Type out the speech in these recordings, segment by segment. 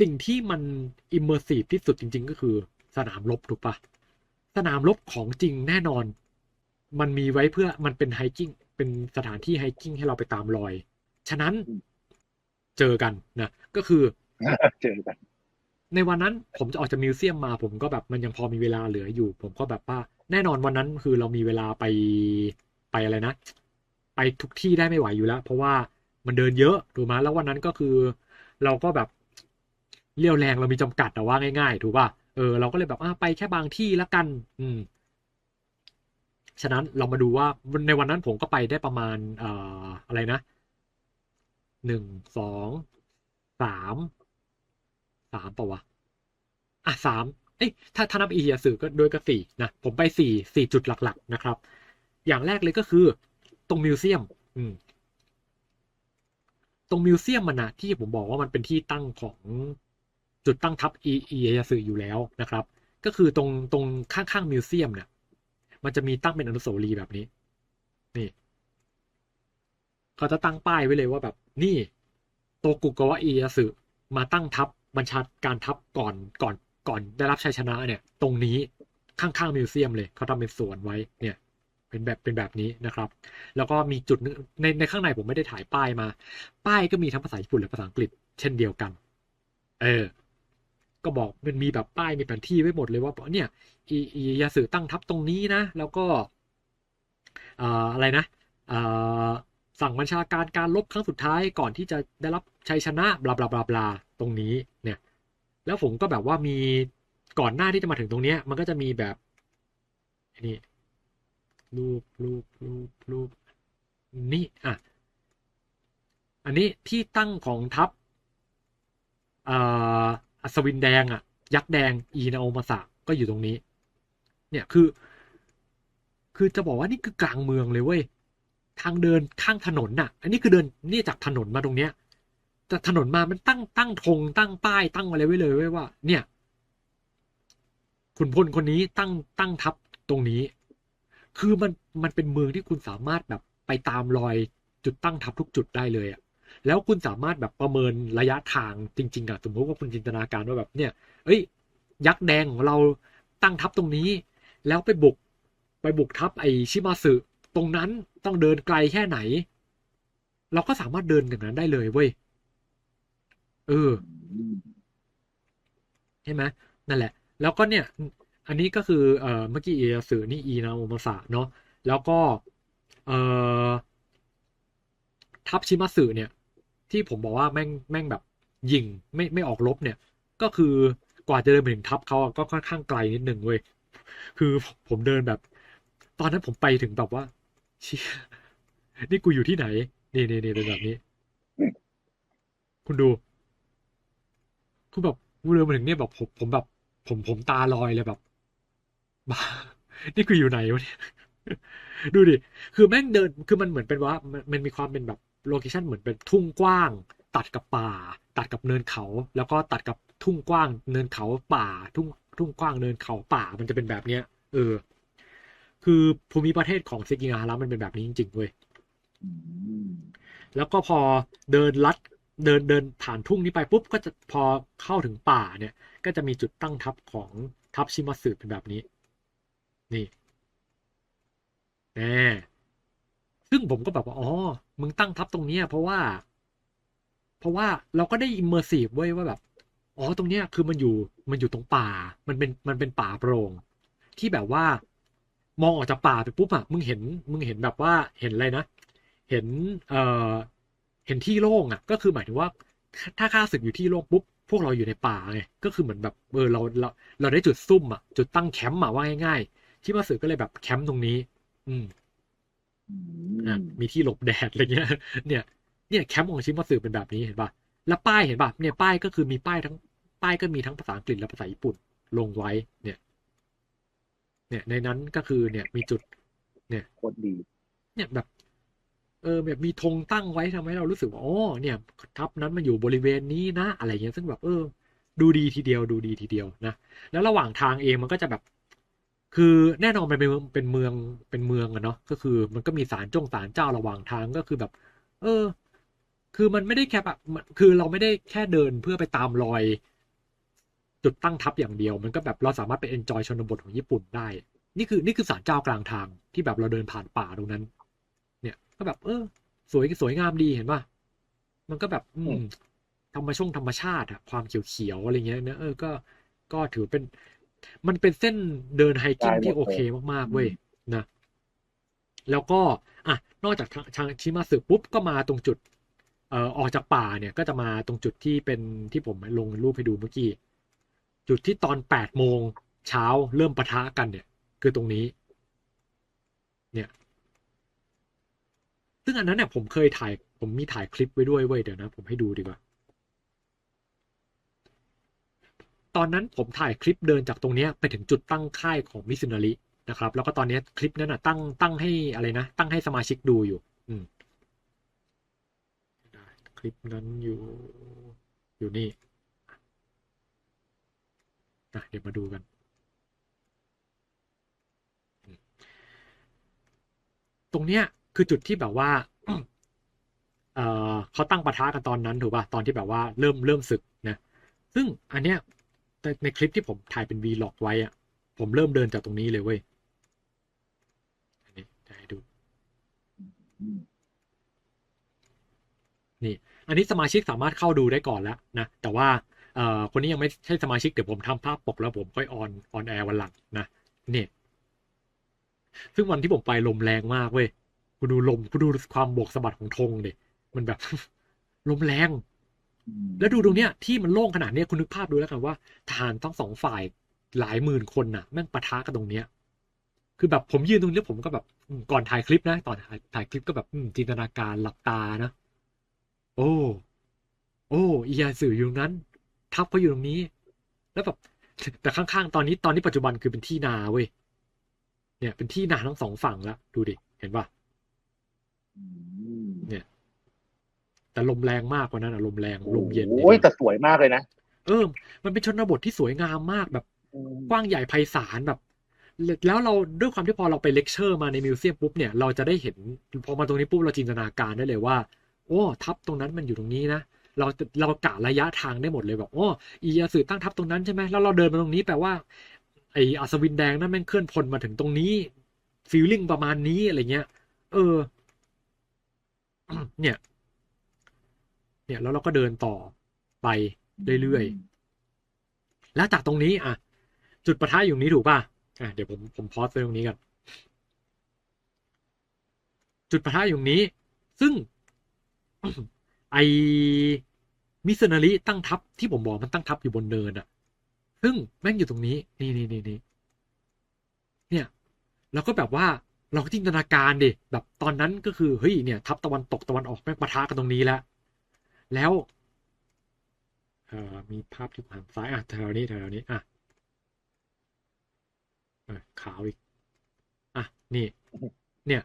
สิ่งที่มันอิมเมอร์ซีฟที่สุดจริง ๆ ก็คือสนามรบถูกปะสนามรบของจริงแน่นอน มันมีไว้เพื่อมันเป็นไฮกิ้งเป็นสถานที่ไฮกิ้งให้เราไปตามรอย ฉะนั้นอืมเจอกันนะก็คือเจอกัน ในวันนั้นผมจะออกจากมิวเซียมมา ผมก็แบบมันยังพอมีเวลาเหลืออยู่ ผมก็แบบว่า แน่นอนวันนั้นคือเรามีเวลาไปไปอะไรนะ ไปทุกที่ได้ไม่ไหวอยู่แล้ว เพราะว่ามันเดินเยอะถูกไหมแล้ววันนั้นก็คือ เราก็แบบ เรี่ยวแรงเรามีจำกัดแต่ว่าง่าย ๆ ถูกป่ะเออเราก็เลยแบบอะไปแค่บางที่แล้วกัน อืม ฉะนั้นเรามาดูว่าในวันนั้นผมก็ไปได้ประมาณเอ่ออะไรนะหนึ่งสองสามสามป่ะวะอะสามเอ้ยถ้าถ้านับอีเทียสื่อก็โดยก็สี่นะผมไปสี่สี่จุดหลัก ๆ นะครับ อย่างแรกเลยก็คือ ตรงมิวเซียม อืม ตรงมิวเซียมมันนะที่ผมบอกว่ามันเป็นที่ตั้งของ จุดตั้งทัพอีอียาสึอยู่แล้วนะครับ ก็คือตรงตรงข้างๆมิวเซียมเนี่ยมันจะมีตั้งเป็นอนุสาวรีย์แบบนี้ นี่เขาจะตั้งป้ายไว้เลยว่าแบบนี่โตกุกาวะอิยาสึมาตั้งทัพบัญชาการทัพก่อนก่อนก่อนได้รับชัยชนะเนี่ย ตรงนี้ข้างๆมิวเซียมเลยเขาทำเป็นสวนไว้เนี่ยเป็นแบบเป็นแบบนี้นะครับ แล้วก็มีจุดในในข้างในผมไม่ได้ถ่ายป้ายมา ป้ายก็มีทั้งภาษาญี่ปุ่นและภาษาอังกฤษ เช่นเดียวกัน เออ ก็บอกมันมีแบบป้ายมีแผนที่ไว้หมดเลยว่าเนี่ยอีอียาสึตั้งทัพตรงนี้นะ แล้วก็อ่าอะไรนะอ่าสั่งบัญชาการการลบครั้งสุดท้ายก่อนที่จะได้รับชัยชนะบลาบลาบลาบลาตรงนี้เนี่ยแล้วผมก็แบบว่ามีก่อนหน้าที่จะมาถึงตรงเนี้ย มันก็จะมีแบบนนี่รูปรูปรูปรูปนี่อะอันนี้ที่ตั้งของทัพอ่า อัศวินแดงอะยักษ์แดงอีนาโอมาสะก็อยู่ตรงนี้ เนี่ยคือ คือจะบอกว่านี่คือกลางเมืองเลยเว้ยทางเดินข้างถนนน่ะ อันนี้คือเดินนี่จากถนนมาตรงเนี้ยจากถนนมามันตั้งตั้งธงตั้งป้ายตั้งอะไรไว้เลยเว้ยว่า เนี่ยขุนพลคนนี้ตั้งตั้งทัพตรงนี้ คือมันมันเป็นเมืองที่คุณสามารถแบบไปตามรอยจุดตั้งทัพทุกจุดได้เลยอะ แล้วคุณสามารถแบบประเมินระยะทางจริง ๆอะสมมติว่าคุณจินตนาการว่าแบบเนี่ย เอ้ย ยักษ์แดงของเราตั้งทัพตรงนี้ แล้วไปบุกไปบุกทัพไอชิมาสึตรงนั้นต้องเดินไกลแค่ไหน เราก็สามารถเดินอย่างนั้นได้เลยเว้ยเออใช่ไหมนั่นแหละ แล้วก็เนี่ย อันนี้ก็คือเอ่อเมื่อกี้เอสือนี่อีนาโอมาสะเนาะแล้วก็เอ่อทัพชิมาสึเนี่ย ที่ผมบอกว่าแม่งแม่งแบบยิงไม่ไม่ออกรบเนี่ย ก็คือกว่าจะเดินไปถึงทัพเขาก็ค่อนข้างไกลนิดหนึ่งเว้ยคือผมเดินแบบ ตอนนั้นผมไปถึงแบบว่าเชี่ยนี่กูอยู่ที่ไหนนี่นี่นี่เป็นแบบนี้ คุณดูคือแบบกูเดินมาถึงเนี่ยแบบผมผมแบบ ผมผมตาลอยเลยแบบบ้านี่คืออยู่ไหนวะเนี่ยดูดิ คือแม่งเดิน คือมันเหมือนเป็นว่า มันมีความเป็นแบบ โลเคชันเหมือนเป็นทุ่งกว้าง ตัดกับป่า ตัดกับเนินเขา แล้วก็ตัดกับทุ่งกว้าง เนินเขาป่า ทุ่งทุ่งกว้างเนินเขาป่ามันจะเป็นแบบเนี้ย เออ คือภูมิประเทศของเซกิงาฮาระมันเป็นแบบนี้จริงๆเว้ยแล้วก็พอเดินลัดเดินเดินผ่านทุ่งนี้ไปปุ๊บก็จะพอเข้าถึงป่าเนี่ย ก็จะมีจุดตั้งทัพของทัพชิมาสึเป็นแบบนี้ นี่แน่ ซึ่งผมก็แบบว่าอ๋อมึงตั้งทัพตรงเนี้ยเพราะว่า เพราะว่าเราก็ได้อิมเมอร์ซีฟเว้ยว่าแบบอ๋อตรงเนี้ยคือมันอยู่มันอยู่ตรงป่า มันเป็นมันเป็นป่าโปร่งที่แบบว่า มองออกจากป่าไปปุ๊บอะมึงเห็นมึงเห็นแบบว่าเห็นอะไรนะเห็นเอ่อเห็นที่โล่งอะก็คือหมายถึงว่า ถ้าข้าศึกอยู่ที่โล่งปุ๊บพวกเราอยู่ในป่าไงก็คือเหมือนแบบเออเราเราเราได้จุดซุ่มอะจุดตั้งแคมป์อะว่าง่าย ๆ ที่มาสึก็เลยแบบแคมป์ตรงนี้ อืม มีที่หลบแดดอะไรเงี้ย เนี่ย เนี่ยแคมป์ของชิมาสึเป็นแบบนี้เห็นป่ะ แล้วป้ายเห็นป่ะ เนี่ยป้ายก็คือมีป้ายทั้งป้ายก็มีทั้งภาษาอังกฤษและภาษาญี่ปุ่นลงไว้ เนี่ย เนี่ยในนั้นก็คือเนี่ยมีจุด เนี่ยโคตรดี เนี่ยแบบ เออแบบมีธงตั้งไว้ทำให้เรารู้สึกว่าอ๋อเนี่ยทัพนั้นมันอยู่บริเวณนี้นะอะไรเงี้ยซึ่งแบบเออ ดูดีทีเดียวดูดีทีเดียวนะ แล้วระหว่างทางเองมันก็จะแบบ คือแน่นอนมันเป็นเมืองเป็นเมืองเป็นเมืองอะเนาะก็คือ มันก็มีศาลจงศาลเจ้าระหว่างทางก็คือแบบ เออ คือมันไม่ได้แค่แบบมันคือเราไม่ได้แค่เดินเพื่อไปตามรอย จุดตั้งทัพอย่างเดียว มันก็แบบเราสามารถไปเอนจอยชนบทของญี่ปุ่นได้ นี่คือ นี่คือศาลเจ้ากลางทางที่แบบเราเดินผ่านป่าตรงนั้น เนี่ยก็แบบ เออ สวยสวยงามดีเห็นป่ะมันก็แบบ อืมธรรมชงธรรมชาติอะความเขียวๆอะไรเงี้ยเนอะเออก็ก็ถือเป็น มันเป็นเส้นเดินไฮกิ้งได้หมดที่โอเคเลยมากๆเว้ยนะ แล้วก็อะนอกจากทางทางชิมาสึปุ๊บก็มาตรงจุดเอ่อออกจากป่าเนี่ยก็จะมาตรงจุดที่เป็นที่ผมลงรูปให้ดูเมื่อกี้ จุดที่ตอนแปดโมงเช้าเริ่มปะทะกันเนี่ย คือตรงนี้ เนี่ย ซึ่งอันนั้นเนี่ยผมเคยถ่าย ผมมีถ่ายคลิปไว้ด้วยเว้ยเดี๋ยวนะ ผมให้ดูดีกว่า ตอนนั้นผมถ่ายคลิปเดินจากตรงนี้ไปถึงจุดตั้งค่ายของมิซุนารินะครับ แล้วก็ตอนนี้คลิปนั้นน่ะตั้งตั้งให้อะไรนะ ตั้งให้สมาชิกดูอยู่ อืมคลิปนั้นอยู่อยู่นี่อะเดี๋ยวมาดูกัน ตรงเนี้ยคือจุดที่แบบว่าเออเขาตั้งปะทะกันตอนนั้นถูกป่ะตอนที่แบบว่าเริ่มเริ่มศึกนะ ซึ่งอันเนี้ย ในในคลิปที่ผมถ่ายเป็นวีล็อกไว้อะผมเริ่มเดินจากตรงนี้เลยเว้ย อันนี้จะให้ดู นี่ อันนี้สมาชิกสามารถเข้าดูได้ก่อนแล้วนะ แต่ว่าเอ่อคนนี้ยังไม่ใช่สมาชิก เดี๋ยวผมทำภาพปกแล้วผมค่อยออนออนแอร์วันหลังนะ นี่ ซึ่งวันที่ผมไปลมแรงมากเว้ย คุณดูลม คุณดูความโบกสะบัดของธงเดิมันแบบ ลมแรง แล้วดูตรงเนี้ยที่มันโล่งขนาดเนี้ยคุณนึกภาพดูแล้วกันว่าทหารทั้งสองฝ่ายหลายหมื่นคนน่ะแม่งปะทะกันตรงเนี้ย คือแบบผมยืนตรงนี้ผมก็แบบอืมก่อนถ่ายคลิปนะตอนถ่ายถ่ายคลิปก็แบบอืมจินตนาการหลับตานะ โอ้ โอ้อียาสื่ออยู่ตรงนั้น ทับเขาอยู่ตรงนี้ แล้วแบบแต่ข้างๆตอนนี้ตอนนี้ปัจจุบันคือเป็นที่นาเว้ยเนี่ย เป็นที่นาทั้งสองฝั่งแล้วดูดิเห็นปะอืม แต่ลมแรงมากกว่านั้นอะลมแรงลมเย็นโอ้ยแต่สวยมากเลยนะเออ มันเป็นชนบทที่สวยงามมากแบบอืมกว้างใหญ่ไพศาลแบบ แล้วเราด้วยความที่พอเราไปเลคเชอร์มาในมิวเซียมปุ๊บเนี่ยเราจะได้เห็นพอมาตรงนี้ปุ๊บเราจินตนาการได้เลยว่า โอ้ทัพตรงนั้นมันอยู่ตรงนี้นะเราเรากะระยะทางได้หมดเลยแบบโอ้อียาสือตั้งทัพตรงนั้นใช่ไหมแล้วเราเดินมาตรงนี้แปลว่าไออัศวินแดงนั่นแม่งเคลื่อนพลมาถึงตรงนี้ฟีลลิ่งประมาณนี้อะไรเงี้ย เออ เนี่ย เนี่ยแล้วเราก็เดินต่อไปเรื่อยๆ แล้วจากตรงนี้อะ จุดประทะอยู่ตรงนี้ถูกป่ะอะเดี๋ยวผมผมพอสไปตรงนี้กันจุดประทะอยู่ตรงนี้ ซึ่งไอมิสนาริตั้งทัพที่ผมบอกมันตั้งทัพอยู่บนเนินอะซึ่งแม่งอยู่ตรงนี้ นี่นี่นี่นี่เนี่ยเราก็แบบว่าเราก็จินตนาการดิแบบตอนนั้นก็คือเฮ้ยเนี่ย ทัพตะวันตกตะวันออกแม่งปะทะกันตรงนี้แล้ว แล้วเอ่อมีภาพที่หันซ้ายอะแถวนี้แถวนี้อะเออขาวอีก อะ นี่ เนี่ย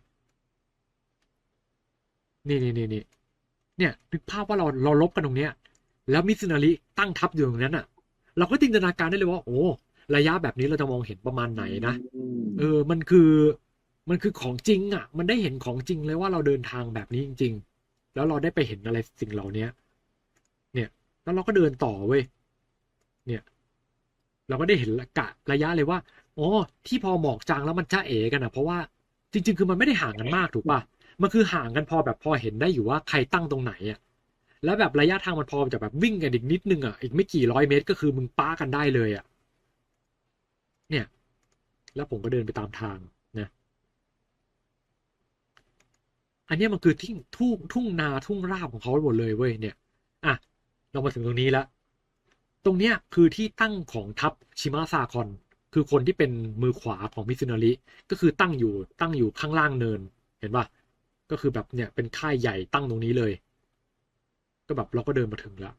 นี่นี่นี่นี่เนี่ยนึกภาพว่าเราเราลบกันตรงเนี้ย แล้วมิสซินาริตั้งทัพอยู่ตรงนั้นอะ เราก็จินตนาการได้เลยว่า โอ้ ระยะแบบนี้เราจะมองเห็นประมาณไหนนะอืมเออ มันคือ มันคือของจริง อะ มันได้เห็นของจริงเลยว่าเราเดินทางแบบนี้จริง ๆ แล้วเราได้ไปเห็นอะไรสิ่งเหล่านี้เนี่ย แล้วเราก็เดินต่อเว้ยเนี่ย เราก็ได้เห็นกะระยะเลยว่าอ๋อที่พอหมอกจางแล้วมันจ้าเอกันอะเพราะว่าจริง ๆ คือมันไม่ได้ห่างกันมากถูกป่ะมันคือห่างกันพอแบบพอเห็นได้อยู่ว่าใครตั้งตรงไหนอะแล้วแบบระยะทางมันพอจะแบบวิ่งกันอีกนิดนึงอะอีกไม่กี่ร้อยเมตรก็คือมึงป้ากันได้เลยอะเนี่ย แล้วผมก็เดินไปตามทางนะ อันนี้มันคือที่ทุ่งทุ่งนาทุ่งราบของเขาหมดเลยเว้ยเนี่ยอะเรามาถึงตรงนี้แล้วตรงเนี้ยคือที่ตั้งของทัพชิมาซาคอน คือคนที่เป็นมือขวาของมิซุนาริก็คือตั้งอยู่ตั้งอยู่ข้างล่างเนินเห็นป่ะก็คือแบบเนี่ยเป็นค่ายใหญ่ตั้งตรงนี้เลย ก็แบบเราก็เดินมาถึงแล้ว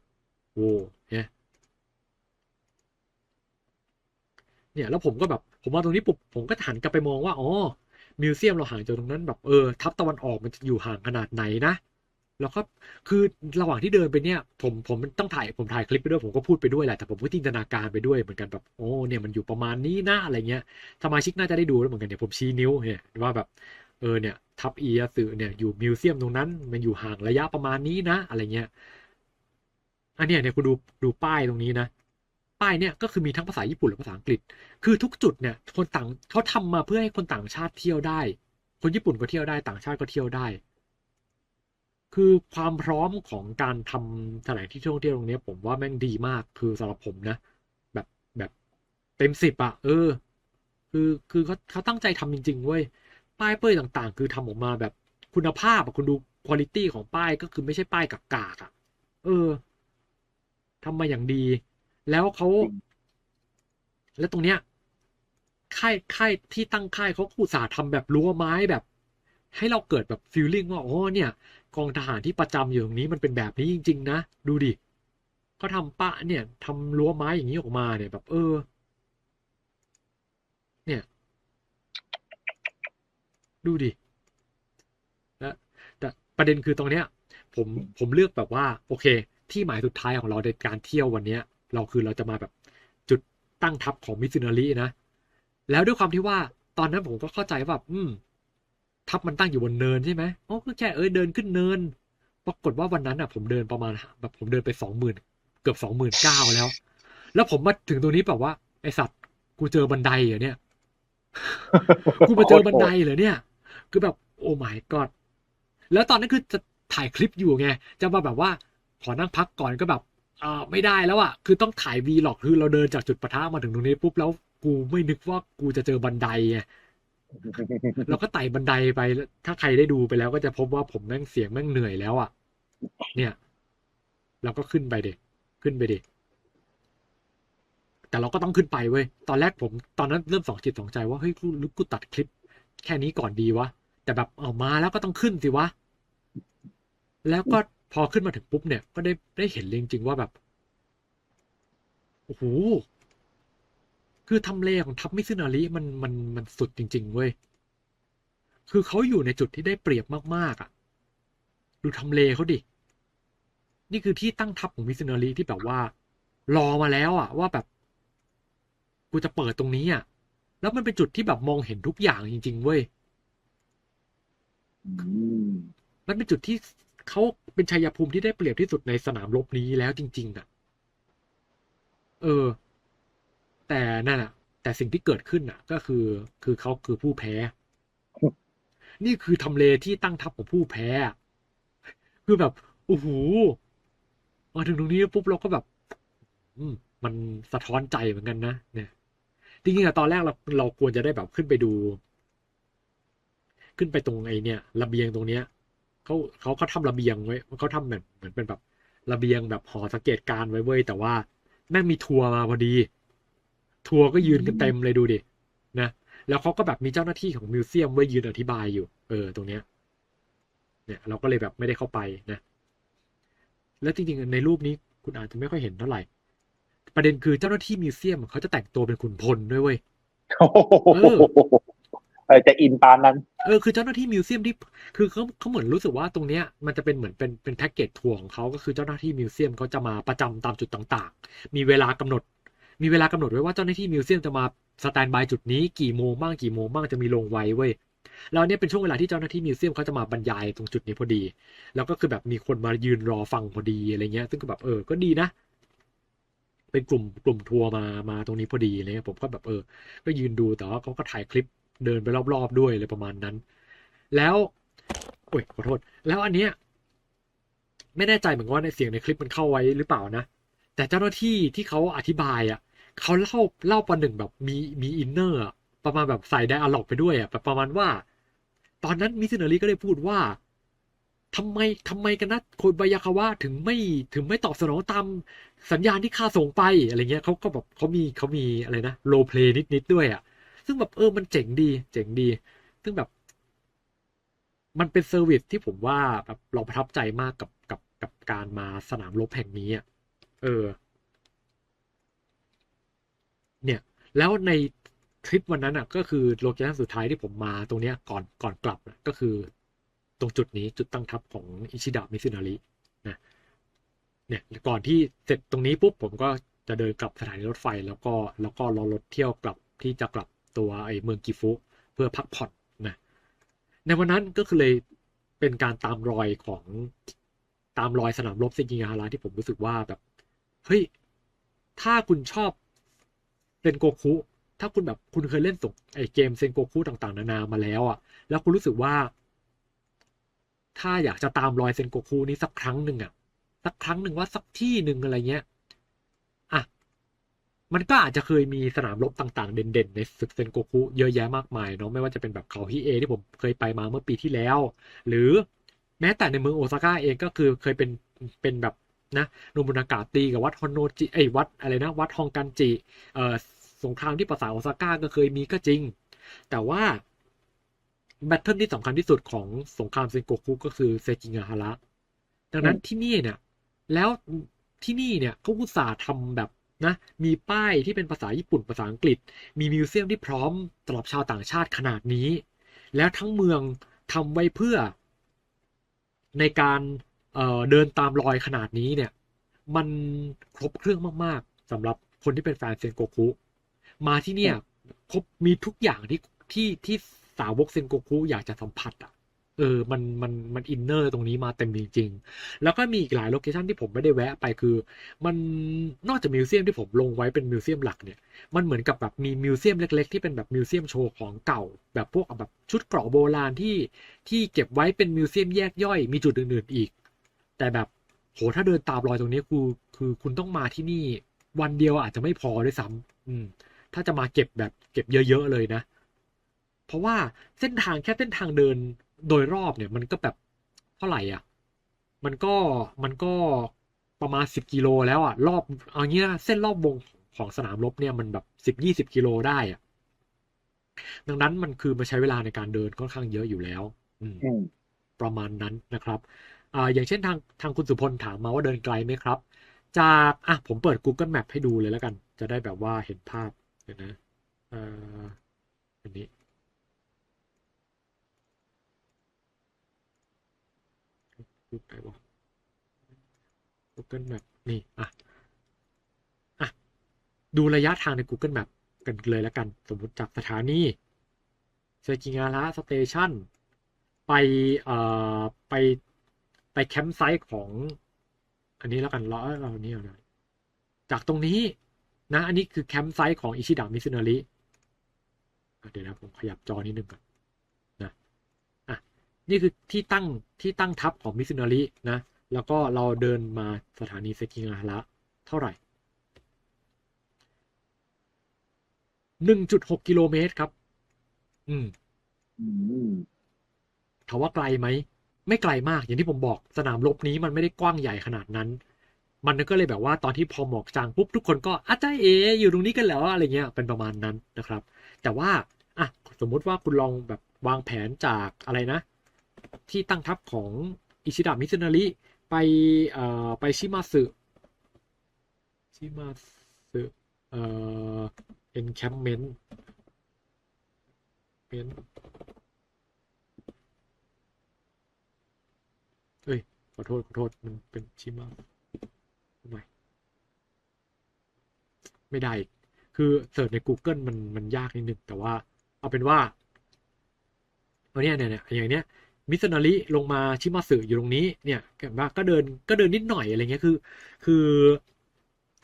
โว้เนี่ยเนี่ยแล้วผมก็แบบผมมาตรงนี้ปุ๊บผมก็หันกลับไปมองว่าอ๋อ มิวเซียมเราห่างจากตรงนั้นแบบเออทัพตะวันออกมันจะอยู่ห่างขนาดไหนนะแล้วก็คือระหว่างที่เดินไปเนี่ย ผมผมต้องถ่ายผมถ่ายคลิปไปด้วยผมก็พูดไปด้วยแหละแต่ผมก็จินตนาการไปด้วยเหมือนกันแบบโอ้เนี่ยมันอยู่ประมาณนี้นะอะไรเงี้ยสมาชิกน่าจะได้ดูแล้วเหมือนกันเนี่ยผมชี้นิ้วเนี่ยว่าแบบเออเนี่ยทับอียสึเนี่ยอยู่มิวเซียมตรงนั้น มันอยู่ห่างระยะประมาณนี้นะ อะไรเงี้ยอันเนี้ยเนี่ยคุณดูดูป้ายตรงนี้นะ ป้ายเนี่ยก็คือมีทั้งภาษาญี่ปุ่นและภาษาอังกฤษ คือทุกจุดเนี่ยคนต่างเขาทำมาเพื่อให้คนต่างชาติเที่ยวได้ คนญี่ปุ่นก็เที่ยวได้ต่างชาติก็เที่ยวได้ คือความพร้อมของการทำสถานที่ท่องเที่ยวตรงนี้ผมว่าแม่งดีมากคือสำหรับผมนะแบบแบบเต็มสิบอะเออ คือคือเขาเขาตั้งใจทำจริง ๆ เว้ยป้ายเป้ยต่างๆ คือทำออกมาแบบคุณภาพอะคุณดูคุณภาพของป้ายก็คือไม่ใช่ป้ายกากๆอะเออทำมาอย่างดี แล้วเขาจริงแล้วตรงเนี้ยค่ายค่ายที่ตั้งค่ายเขาอุตส่าห์ทำแบบรั้วไม้แบบ ให้เราเกิดแบบฟีลลิ่งว่าอ๋อเนี่ย กองทหารที่ประจำอยู่ตรงนี้มันเป็นแบบนี้จริง ๆ นะ ดูดิเขาทำปะเนี่ยทำรั้วไม้อย่างนี้ออกมาเนี่ยแบบ เออ เนี่ย ดูดิแล้วแต่ประเด็นคือตรงเนี้ย ผมผมเลือกแบบว่า โอเค ที่หมายสุดท้ายของเราในการเที่ยววันเนี้ย เราคือเราจะมาแบบจุดตั้งทัพของมิสซินารีนะ แล้วด้วยความที่ว่าตอนนั้นผมก็เข้าใจว่าแบบอืม ทัพมันตั้งอยู่บนเนินใช่ไหมอ๋อก็แค่เออเดินขึ้นเนิน ปรากฏว่าวันนั้นอะ ผมเดินประมาณแบบผมเดินไปสองหมื่นเกือบสองหมื่นเก้าแล้ว แล้วผมมาถึงตรงนี้แบบว่าไอสัตว์กูเจอบันไดเหรอเนี่ย กูมาเจอบันไดเหรอเนี่ย คือแบบโอ้ my god แล้วตอนนั้นคือจะถ่ายคลิปอยู่ไง จะมาแบบว่าขอนั่งพักก่อนก็แบบ อ่าไม่ได้แล้วอะ คือต้องถ่ายวีหรอกคือเราเดินจากจุดปะทะมาถึงตรงนี้ปุ๊บแล้วกูไม่นึกว่ากูจะเจอบันไดไงเราก็ไต่บันไดไปแล้วถ้าใครได้ดูไปแล้วก็จะพบว่าผมแม่งเสียงแม่งเหนื่อยแล้วอะ เนี่ย เราก็ขึ้นไปเด็กขึ้นไปเด็กแต่เราก็ต้องขึ้นไปเว้ย ตอนแรกผม ตอนนั้นเริ่มสองจิตสองใจว่าเฮ้ยกูหรือกูตัดคลิป แค่นี้ก่อนดีวะ แต่แบบเอามาแล้วก็ต้องขึ้นสิวะ แล้วก็ พอขึ้นมาถึงปุ๊บเนี่ยก็ได้ได้เห็นเลยจริงๆว่าแบบโอ้โหคือทำเลของทัพมิซึนาริมันมันมันสุดจริง ๆ เว้ย คือเขาอยู่ในจุดที่ได้เปรียบมากๆอะ ดูทำเลเขาดิ นี่คือที่ตั้งทัพของมิซึนาริที่แบบว่า รอมาแล้วอะ ว่าแบบกูจะเปิดตรงนี้อะ แล้วมันเป็นจุดที่แบบมองเห็นทุกอย่างจริง ๆ เว้ยอืมมันเป็นจุดที่ เขาเป็นชัยภูมิที่ได้เปรียบที่สุดในสนามรบนี้แล้วจริงๆอะ เออ แต่นั่นอะ แต่สิ่งที่เกิดขึ้นอะ ก็คือ คือเขาคือผู้แพ้ นี่คือทำเลที่ตั้งทัพของผู้แพ้ คือแบบโอ้โหมาถึงตรงนี้ปุ๊บเราก็แบบ อืม มันสะท้อนใจเหมือนกันนะเนี่ยจริงๆอะตอนแรกเราเราควรจะได้แบบขึ้นไปดู ขึ้นไปตรงไอ้เนี่ยระเบียงตรงเนี้ย เขาเขาเขาทำระเบียงไว้เขาทำแบบเหมือนเป็นแบบระเบียงแบบหอสังเกตการณ์ไว้เว้ยแต่ว่าแม่งมีทัวร์มาพอดี ทัวร์ก็ยืนกันเต็มเลยดูดินะแล้วเขาก็แบบมีเจ้าหน้าที่ของมิวเซียมไว้ยืนอธิบายอยู่ เออตรงเนี้ย เนี่ย เราก็เลยแบบไม่ได้เข้าไปนะ แล้วจริงๆในรูปนี้คุณอาจจะไม่ค่อยเห็นเท่าไหร่ ประเด็นคือเจ้าหน้าที่มิวเซียมเขาจะแต่งตัวเป็นขุนพลด้วยเว้ยเออ เออจะอินปานนั้น เออคือเจ้าหน้าที่มิวเซียมที่คือเขาเขาเหมือนรู้สึกว่าตรงเนี้ยมันจะเป็นเหมือนเป็นเป็นแพ็กเกจทัวร์ของเขาก็คือเจ้าหน้าที่มิวเซียมเขาจะมาประจำตามจุดต่างๆ มีเวลากำหนด มีเวลากำหนดไว้ว่าเจ้าหน้าที่มิวเซียมจะมาสแตนบายจุดนี้กี่โมงบ้างกี่โมงบ้างจะมีลงไว้เว้ยแล้วเนี่ยเป็นช่วงเวลาที่เจ้าหน้าที่มิวเซียมเขาจะมาบรรยายตรงจุดนี้พอดี แล้วก็คือแบบมีคนมายืนรอฟังพอดีอะไรเงี้ย ซึ่งก็แบบเออก็ดีนะเป็นกลุ่มกลุ่มทัวร์มามาตรงนี้พอดีเลยผมก็แบบเออ ก็ยืนดูแต่ว่าเขาก็ถ่ายคลิป เดินไปรอบๆด้วยเลยประมาณนั้น แล้วโอ้ยขอโทษ แล้วอันเนี้ยไม่แน่ใจเหมือนกันว่าในเสียงในคลิปมันเข้าไว้หรือเปล่านะ แต่เจ้าหน้าที่ที่เขาอธิบายอะเขาเล่าเล่าประหนึ่งแบบมีมีอินเนอร์ประมาณแบบใส่ไดอะล็อกไปด้วยอะแบบประมาณว่า ตอนนั้นมิสเนอรี่ก็ได้พูดว่าทำไมทำไมกันนะโคนบายาคาวะถึงไม่ถึงไม่ตอบสนองตามสัญญาณที่ข้าส่งไปอะไรเงี้ยเขาก็แบบเขามีเขามีอะไรนะโรเพลย์นิดๆด้วยอะ ซึ่งแบบเออมันเจ๋งดี เจ๋งดี ซึ่งแบบ มันเป็นเซอร์วิสที่ผมว่าแบบเราประทับใจมากกับกับกับการมาสนามรบแห่งนี้อะเออ เนี่ย แล้วในทริปวันนั้นอะ ก็คือโลเคชั่นสุดท้ายที่ผมมาตรงเนี้ยก่อนก่อนกลับนะก็คือตรงจุดนี้จุดตั้งทัพของอิชิดะมิซุนารินะเนี่ยก่อนที่เสร็จตรงนี้ปุ๊บผมก็จะเดินกลับสถานีรถไฟแล้วก็แล้วก็รอรถเที่ยวกลับที่จะกลับ ตัวไอ้เมืองกิฟุเพื่อพักผ่อนนะในวันนั้นก็คือเลยเป็นการตามรอยของตามรอยสนามรบเซกิงฮาระที่ผมรู้สึกว่าแบบเฮ้ยถ้าคุณชอบเซนโกคุถ้าคุณแบบคุณเคยเล่นสงไอเกมเซนโกคุต่างๆ นานามาแล้วอะ แล้วคุณรู้สึกว่า ถ้าอยากจะตามรอยเซนโกคุนี้สักครั้งหนึ่งอะสักครั้งหนึ่งว่าสักที่หนึ่งอะไรเงี้ย มันก็อาจจะเคยมีสนามรบต่างๆ เด่นๆ ในศึกเซนโกคุเยอะแยะมากมายเนาะไม่ว่าจะเป็นแบบเขาฮิเอที่ผมเคยไปมาเมื่อปีที่แล้ว หรือแม้แต่ในเมืองโอซาก้าเองก็คือเคยเป็นเป็นแบบนะโนบุนากะตีกับวัดฮอนโนจิไอ้วัดอะไรนะ วัดฮองกันจิเอ่อสงครามที่ปราสาทโอซาก้าก็เคยมีก็จริง แต่ว่าแบทเทิลที่สำคัญที่สุดของสงครามเซนโกคุก็คือเซกิงาฮาระดังนั้นที่นี่เนี่ย แล้วที่นี่เนี่ยเขาอุตส่าห์ทำแบบ นะมีป้ายที่เป็นภาษาญี่ปุ่นภาษาอังกฤษ มีมิวเซียมที่พร้อมสำหรับชาวต่างชาติขนาดนี้ แล้วทั้งเมืองทำไว้เพื่อ ในการเเดินตามรอยขนาดนี้เนี่ย มันครบเครื่องมาก ๆสำหรับคนที่เป็นแฟนเซนโกคุ มาที่เนี่ยครบมีทุกอย่างที่ที่ที่สาวกเซนโกคุอยากจะสัมผัสอะ เออ มัน มัน มันอินเนอร์ตรงนี้มาเต็มจริงๆ แล้วก็มีอีกหลายโลเคชันที่ผมไม่ได้แวะไปคือ มันนอกจากมิวเซียมที่ผมลงไว้เป็นมิวเซียมหลักเนี่ย มันเหมือนกับแบบมีมิวเซียมเล็ก ๆ ที่เป็นแบบมิวเซียมโชว์ของเก่า แบบพวกแบบชุดเกราะโบราณที่ที่เก็บไว้เป็นมิวเซียมแยกย่อย มีจุดอื่นๆอีก แต่แบบโหถ้าเดินตามรอยตรงนี้คือคือคุณต้องมาที่นี่ วันเดียวอาจจะไม่พอด้วยซ้ำอืม ถ้าจะมาเก็บแบบเก็บเยอะๆเลยนะ เพราะว่าเส้นทางแค่เส้นทางเดิน โดยรอบเนี่ยมันก็แบบเท่าไหร่อะ มันก็มันก็ประมาณสิบกิโลแล้วอะ รอบเอางี้นะเส้นรอบวงของสนามรบเนี่ยมันแบบสิบยี่สิบกิโลได้อะ ดังนั้นมันคือมันใช้เวลาในการเดินค่อนข้างเยอะอยู่แล้วอืมอืมประมาณนั้นนะครับอ่าอย่างเช่นทางทางคุณสุพลถามมาว่าเดินไกลไหมครับ จากอะผมเปิด Google Map ให้ดูเลยแล้วกัน จะได้แบบว่าเห็นภาพเดี๋ยวนะอ่าอันนี้ รูปไหนวะ Google Map นี่ อะ อะ ดูระยะทางใน Google Map กันเลยแล้วกัน สมมุติจากสถานีเซกิงาระสเตชันไปเอ่อไปไปแคมป์ไซต์ของ อันนี้แล้วกันเราเราอันนี้เอาเลยจากตรงนี้นะ อันนี้คือแคมป์ไซต์ของอิชิดะมิซุนาริเดี๋ยวนะผมขยับจอนิดนึงก่อน นี่คือที่ตั้งที่ตั้งทัพของมิซุนารินะ แล้วก็เราเดินมาสถานีเซกิงาฮาระเท่าไหร่หนึ่งจุดหกกิโลเมตรครับอืมอืมถามว่าไกลไหม ไม่ไกลมาก อย่างที่ผมบอกสนามรบนี้มันไม่ได้กว้างใหญ่ขนาดนั้น มันก็เลยแบบว่าตอนที่พอหมอกจางปุ๊บทุกคนก็อาจารย์เอ อยู่ตรงนี้กันแล้วอะไรเงี้ย เป็นประมาณนั้นนะครับ แต่ว่าอะสมมุติว่าคุณลองแบบวางแผนจากอะไรนะ ที่ตั้งทัพของอิชิดะมิซุนาริไปเอ่อไปชิมาสึชิมาสึเอ่อ encampment เป็นเอ้ย ขอโทษ ขอโทษ มันเป็นชิมาทำไมไม่ได้ คือเสิร์ชใน Google มันมันยากนิดนึง แต่ว่า เอาเป็นว่าเอาเนี่ยเนี่ยเนี่ยอย่างเนี้ย มิสนาริลงมาชิมาสึอยู่ตรงนี้เนี่ยแบบว่าก็เดินก็เดินนิดหน่อยอะไรเงี้ยคือ คือ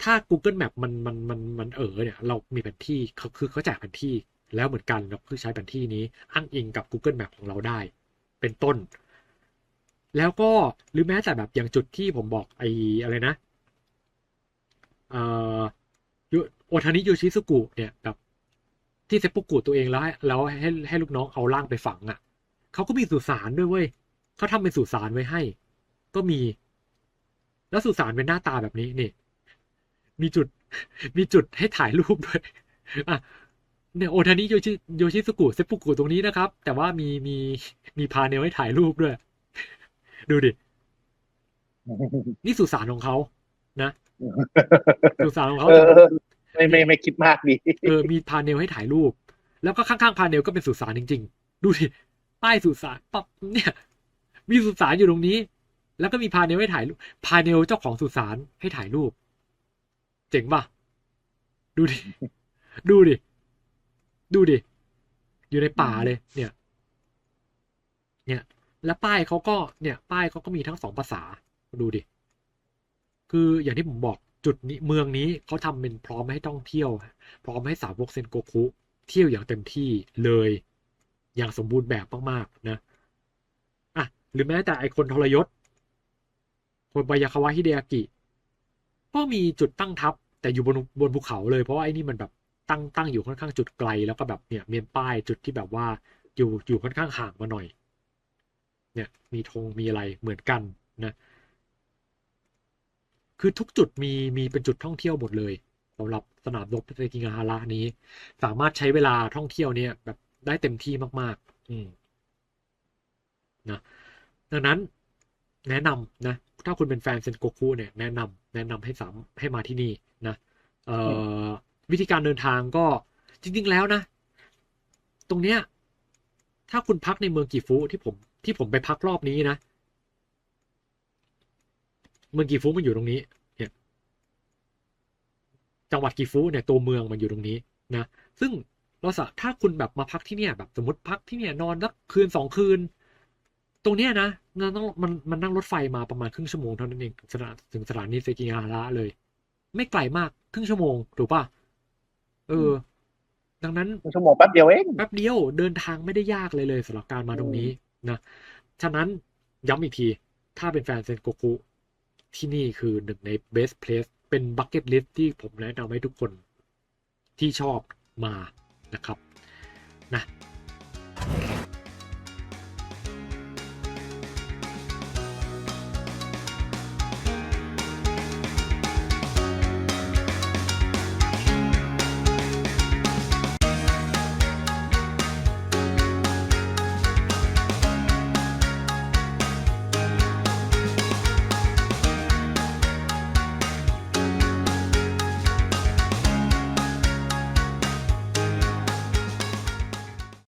ถ้า Google Map มันมันมันมันเออเนี่ยเรามีแผนที่เขาคือเขาแจกแผนที่แล้วเหมือนกันเราคือใช้แผนที่นี้อ้างอิงกับ Google Map ของเราได้ เป็นต้น แล้วก็หรือแม้แต่แบบอย่างจุดที่ผมบอกไอ้อะไรนะเอ่อยโอทานิยูชิสุกุเนี่ยแบบที่เซปปุกุตัวเองแล้วให้แล้วให้ให้ลูกน้องเอาร่างไปฝังอะ เขาก็มีสุสานด้วยเว้ยเขาทำเป็นสุสานไว้ให้ ก็มี แล้วสุสานเป็นหน้าตาแบบนี้นี่มีจุด มีจุดให้ถ่ายรูปด้วยอะเนี่ยโอทานิโยชิโยชิสุกุเซปปุกุตรงนี้นะครับ แต่ว่ามีมีมีพาเนลให้ถ่ายรูปด้วย ดูดิ นี่สุสานของเขานะสุสานของเขาเออไม่ไม่ไม่คิดมากดีเออมีพาเนลให้ถ่ายรูป แล้วก็ข้างๆพาเนลก็เป็นสุสานจริง ๆ ดูดิ ป้ายสุสานปั๊บเนี่ยมีสุสานอยู่ตรงนี้ แล้วก็มีพาเนลให้ถ่ายรูปพาเนลเจ้าของสุสานให้ถ่ายรูป เจ๋งป่ะ ดูดิ ดูดิ ดูดิ อยู่ในป่าเลย เนี่ย เนี่ย และป้ายเขาก็ เนี่ย ป้ายเขาก็มีทั้งสองภาษา ดูดิ คืออย่างที่ผมบอกจุดนี้เมืองนี้เขาทำเป็นพร้อมให้ท่องเที่ยว พร้อมให้สาวกเซนโกคุเที่ยวอย่างเต็มที่เลย อย่างสมบูรณ์แบบมากๆนะอะหรือแม้แต่ไอคนทรยศคนบายาคาวะฮิเดอากิ ก็มีจุดตั้งทัพแต่อยู่บนบนภูเขาเลยเพราะว่าไอ้นี่มันแบบตั้งตั้งอยู่ค่อนข้างจุดไกลแล้วก็แบบเนี่ยเมียนป้ายจุดที่แบบว่าอยู่อยู่ค่อนข้างห่างมาหน่อย เนี่ยมีธงมีอะไรเหมือนกันนะคือทุกจุดมีมีเป็นจุดท่องเที่ยวหมดเลยสำหรับสนามรบเซกิงาฮาระนี้ สามารถใช้เวลาท่องเที่ยวเนี่ยแบบ ได้เต็มที่มากๆอืมนะดังนั้นแนะนำนะ ถ้าคุณเป็นแฟนเซนโกคุเนี่ยแนะนำแนะนำให้สามให้มาที่นี่นะเอ่อวิธีการเดินทางก็จริง ๆ แล้วนะ ตรงเนี้ย ถ้าคุณพักในเมืองกีฟุที่ผมที่ผมไปพักรอบนี้นะ เมืองกีฟุมันอยู่ตรงนี้เนี่ยจังหวัดกีฟุเนี่ยตัวเมืองมันอยู่ตรงนี้นะ ซึ่ง เราสะถ้าคุณแบบมาพักที่เนี่ยแบบสมมติพักที่เนี่ยนอนสักคืนสองคืน ตรงเนี้ยนะมันต้องมันมันนั่งรถไฟมาประมาณครึ่งชั่วโมงเท่านั้นเองถึงสถานถึงสถานีเซกิงาฮาระเลย ไม่ไกลมากครึ่งชั่วโมงถูกป่ะเออ ดังนั้นชั่วโมงแป๊บเดียวเองแป๊บเดียวเดินทางไม่ได้ยากเลยเลยสำหรับการมาตรงนี้นะฉะนั้นย้ำอีกที ถ้าเป็นแฟนเซนโกคุที่นี่คือหนึ่งใน best place เป็นบั c เก็ตลิสที่ผมแนะนำให้ทุกคนที่ชอบมา นะครับนะ